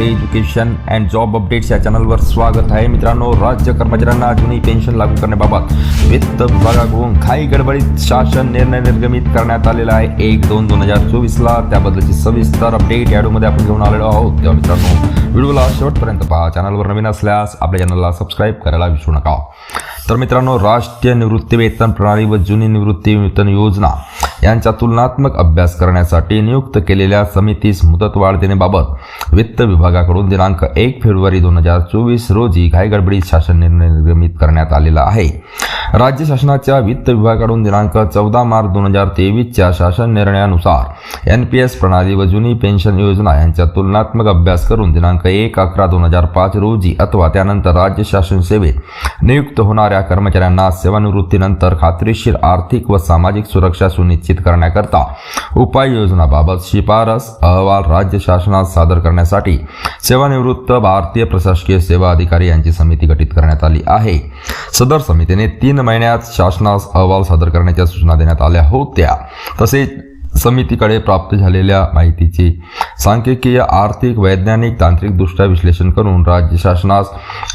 Today education and job updates या चॅनलवर स्वागत आहे. मित्रांनो राज्य कर्मचाऱ्यांना अजूनही पेन्शन लागू करण्याबाबत वित्त विभागाकडून काही गडबडीत शासन निर्णय निर्गमित करण्यात आलेला आहे. एक दोन दोन हजार चोवीसला त्याबद्दलची सविस्तर अपडेट या आपण घेऊन आलेलो आहोत. तेव्हा मित्रांनो व्हिडिओला शेवटपर्यंत पहा. चॅनलवर नवीन असल्यास आपल्या चॅनलला सबस्क्राईब करायला विसरू नका. तर मित्रांनो राष्ट्रीय निवृत्ती वेतन प्रणाली व जुनी निवृत्ती वेतन योजना. यांचा तुलनात्मक अभ्यास करण्यासाठी नियुक्त केलेल्या समितीस मुदतवाढ देण्याबाबत वित्त विभागाकडून दिनांक एक फेब्रुवारी दोन हजार चोवीस रोजी घाईगडबडीत शासन निर्णय निर्गमित करण्यात आलेला आहे. राज्य शासनाच्या वित्त विभागाकडून दिनांक चौदा मार्च दोन हजार तेवीसच्या शासन निर्णयानुसार एन पी एस प्रणाली व जुनी पेन्शन योजना यांचा तुलनात्मक अभ्यास करून दिनांक एक अकरा दोन हजार पाच रोजी अथवा त्यानंतर राज्य शासन सेवेत नियुक्त होणाऱ्या कर्मचाऱ्यांना सेवानिवृत्तीनंतर खात्रीशीर आर्थिक व सामाजिक सुरक्षा सुनिश्चित करण्याकरता उपाययोजनाबाबत शिफारस अहवाल राज्य शासनात सादर करण्यासाठी सेवानिवृत्त भारतीय प्रशासकीय सेवा अधिकारी यांची समिती गठीत करण्यात आली आहे. सदर समितीने तीन महिन्यात शासनास अहवाल सादर करण्याच्या सूचना देण्यात आल्या होत्या. तसेच समितीकडे प्राप्त झालेल्या माहितीचे सांख्यिकीय आर्थिक वैज्ञानिक तांत्रिकदृष्ट्या विश्लेषण करून राज्य शासनास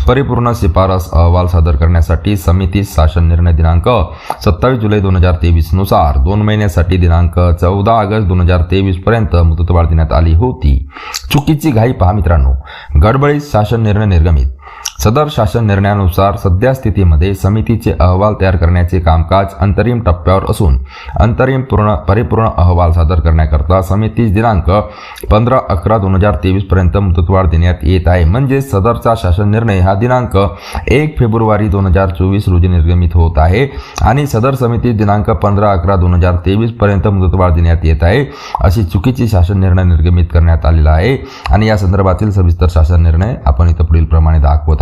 परिपूर्ण शिफारस अहवाल सादर करण्यासाठी समिती शासन निर्णय दिनांक सत्तावीस जुलै दोन हजार तेवीसनुसार दोन महिन्यासाठी दिनांक चौदा ऑगस्ट दोन हजार तेवीसपर्यंत मुदतवाढ देण्यात आली होती. चुकीची घाई पहा मित्रांनो. गडबडीत शासन निर्णय निर्गमित. सदर शासन निर्णयानुसार सध्या स्थितीमध्ये समितीचे अहवाल तयार करण्याचे कामकाज अंतरिम टप्प्यावर असून अंतरिम पूर्ण परिपूर्ण अहवाल सादर करण्याकरता समितीस दिनांक पंधरा अकरा दोन हजार तेवीस पर्यंत मुदतवाढ देण्यात येत आहे. म्हणजे सदरचा शासन निर्णय हा दिनांक एक फेब्रुवारी दोन हजार चोवीस रोजी निर्गमित होत आहे आणि सदर समिती दिनांक पंधरा अकरा दोन हजार तेवीस पर्यंत मुदतवाढ देण्यात येत आहे अशी चुकीची शासन निर्णय निर्गमित करण्यात आलेला आहे. आणि या संदर्भातील सविस्तर शासन निर्णय आपण इथं पुढील प्रमाणे दाखवत